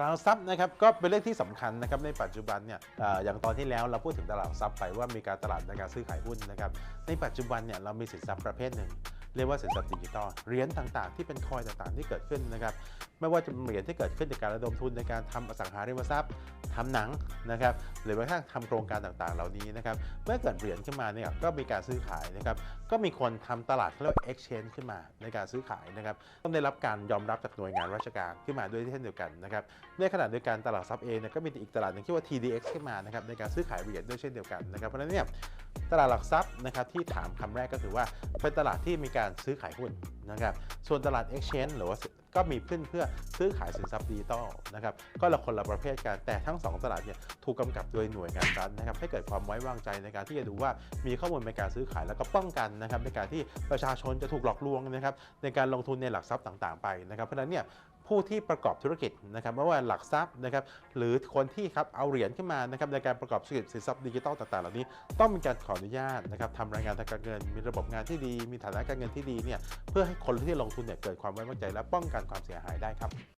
ตลาดหลักทรัพย์นะครับก็เป็นเรื่องที่สำคัญนะครับในปัจจุบันเนี่ยอย่างตอนที่แล้วเราพูดถึงตลาดหลักทรัพย์ไปว่ามีการตลาดในการซื้อขายหุ้นนะครับในปัจจุบันเนี่ยเรามีสินทรัพย์ประเภทหนึ่งเรียกว่าสินทรัพย์ดิจิตอลเหรียญต่างๆ ที่เป็นคอยต่างๆที่เกิดขึ้นนะครับไม่ว่าจะเหรียญที่เกิดขึ้นจากการระดมทุนในการทำอสังหาริมทรัพย์ ทำหนังนะครับหรือแม้กระทั่งทำโครงการต่างๆ เหล่านี้นะครับเมื่อเกิดเหรียญขึ้นมาเนี่ยก็มีการซื้อขายนะครับก็มีคนทำตลาดเขาเรียกว่า exchange ขึ้นมาในการซื้อขายนะครับต้องได้รับการยอมรับจากหน่วยงานราชการขึ้นมาด้วยเช่นเดียวกันนะครับในขณะเดียวกันตลาดทรัพย์เองเนี่ยก็มีอีกตลาดหนึงที่ว่า TDX ขึ้นมานะครับในการซื้อขายเหรียญด้วยเช่นเดียวกันนะครับเพราะฉะนั้นเนี่ย ตลาดหลักทรัพย์นะครับที่ถามคำแรกก็คือว่าเป็นตลาดที่มีการซื้อขายหุ้นนะครับส่วนตลาด Exchange หรือว่า ก็มีขึ้นเพื่อซื้อขายสินทรัพย์ดิจิตอลนะครับก็ละคนละประเภทกันแต่ทั้ง 2 ตลาดเนี่ยถูกกำกับโดยหน่วยงานรัฐนะครับให้เกิดความไว้วางใจในการที่จะดูว่ามีข้อมูลในการซื้อขายแล้วก็ป้องกันนะครับในการที่ประชาชนจะถูกหลอกลวงนะครับในการลงทุนในหลักทรัพย์ต่างๆไปนะครับเพราะฉะนั้นเนี่ย ผู้ที่ประกอบธุรกิจนะครับไม่ว่าหลักทรัพย์นะครับหรือคนที่ครับเอาเหรียญขึ้นมานะครับในการประกอบธุรกิจสินทรัพย์ดิจิตอลต่างๆเหล่านี้ต้องมีการขออนุญาตนะครับทำรายงานทางการเงิน มีระบบงานที่ดี มีฐานะการเงินที่ดีเนี่ยเพื่อให้คนที่ลงทุนเนี่ยเกิดความไว้วางใจและป้องกันความเสียหายได้ครับ